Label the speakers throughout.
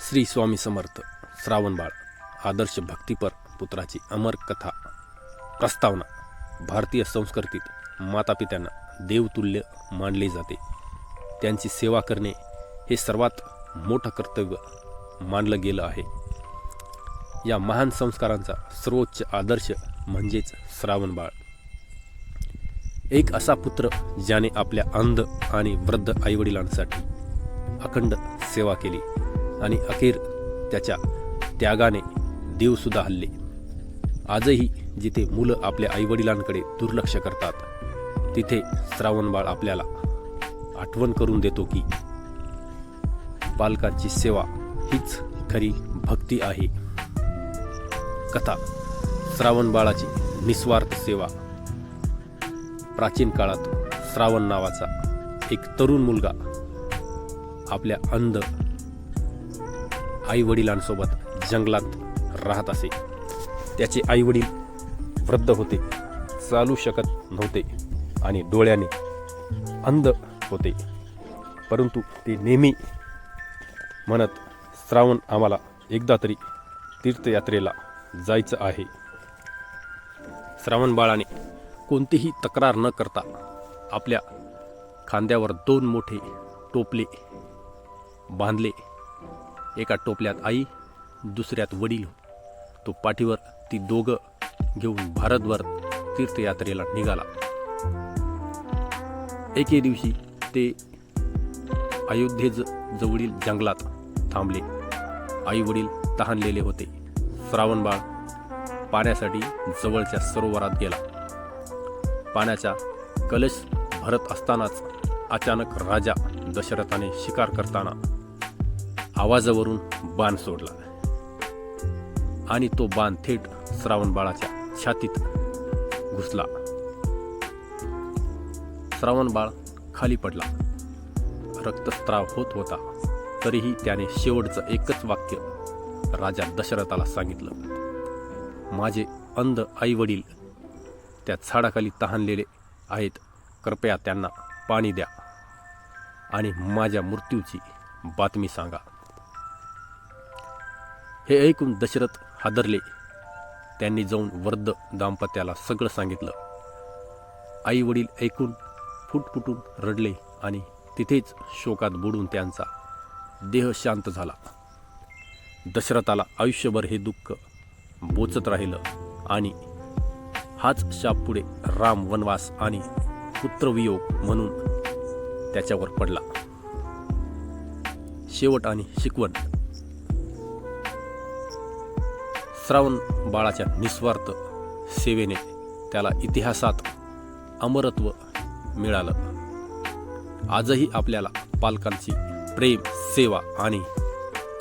Speaker 1: श्री स्वामी समर्थ श्रावणबाळ आदर्श भक्तिपर पुत्राची अमर कथा प्रस्तावना भारतीय संस्कृतीत मातापित्यांना देवतुल्य मानले जाते. त्यांची सेवा करणे हे सर्वात मोठं कर्तव्य मानलं गेलं आहे. या महान संस्कारांचा सर्वोच्च आदर्श म्हणजेच श्रावणबाळ एक असा पुत्र ज्याने आपल्या अंध आणि वृद्ध आईवडिलांसाठी अखंड सेवा केली. आणि अखेर त्याच्या त्यागाने देवसुद्धा हल्ले. आजही जिथे मुलं आपल्या आईवडिलांकडे दुर्लक्ष करतात तिथे श्रावणबाळ आपल्याला आठवण करून देतो की पालकांची सेवा हीच खरी भक्ती आहे. कथा श्रावण बाळाची निस्वार्थ सेवा. प्राचीन काळात श्रावण नावाचा एक तरुण मुलगा आपल्या अंध आई वडिलांसोबत जंगलात राहत असे. त्याचे आई वडील वृद्ध होते चालू शकत नव्हते आणि डोळ्याने अंध होते. परंतु ते नेहमी म्हणत श्रावण आम्हाला एकदा तरी तीर्थयात्रेला जायचं आहे. श्रावण बाळाने कोणतीही तक्रार न करता आपल्या खांद्यावर दोन मोठे टोपले बांधले. एका टोपल्यात आई दुसऱ्यात वडील. तो पाठीवर ती दोघं घेऊन भारतभर तीर्थयात्रेला निघाला. एके दिवशी ते अयोध्ये जवळील जंगलात थांबले. आई वडील तहानलेले होते. श्रावणबाळ पाण्यासाठी जवळच्या सरोवरात गेला. पाण्याचा कलश भरत असतानाच अचानक राजा दशरथाने शिकार करताना आवाजावरून बाण सोडला. आणि तो बाण थेट श्रावणबाळाच्या छातीत घुसला. श्रावणबाळ खाली पडला. रक्तस्त्राव होत होता तरीही त्याने शेवटचं एकच वाक्य राजा दशरथाला सांगितलं. माझे अंध आईवडील त्या झाडाखाली तहानलेले आहेत कृपया त्यांना पाणी द्या आणि माझ्या मृत्यूची बातमी सांगा. हे ऐकून दशरथ हादरले. त्यांनी जाऊन वृद्ध दाम्पत्याला सगळं सांगितलं. आई वडील ऐकून फुटफुटून रडले आणि तिथेच शोकात बुडून त्यांचा देह शांत झाला. दशरथाला आयुष्यभर हे दुःख बोचत राहिलं आणि हाच शाप पुढे राम वनवास आणि पुत्रवियोग म्हणून त्याच्यावर पडला. शेवट आणि शिकवण श्रावण बाळाच्या निस्वार्थ सेवेने त्याला इतिहासात अमरत्व मिळालं. आजही आपल्याला पालकांची प्रेम सेवा आणि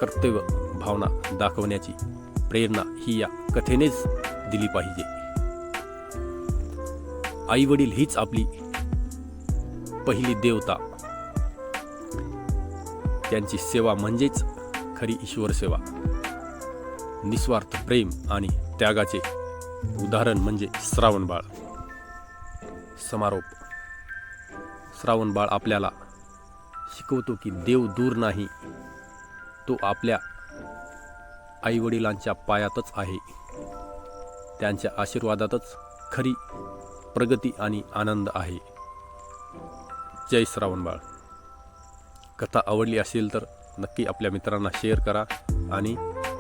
Speaker 1: कर्तव्य भावना दाखवण्याची प्रेरणा ही या कथेनेच दिली पाहिजे. आईवडील हीच आपली पहिली देवता. त्यांची सेवा म्हणजेच खरी ईश्वर सेवा. निस्वार्थ प्रेम आणि त्यागाचे उदाहरण म्हणजे श्रावणबाळ समारोप. श्रावणबाळ आपल्याला शिकवतो की देव दूर नाही. तो आपल्या आईवडिलांच्या पायातच आहे. त्यांच्या आशीर्वादातच खरी प्रगती आणि आनंद आहे. जय श्रावणबाळ कथा आवडली असेल तर नक्की आपल्या मित्रांना शेअर करा आणि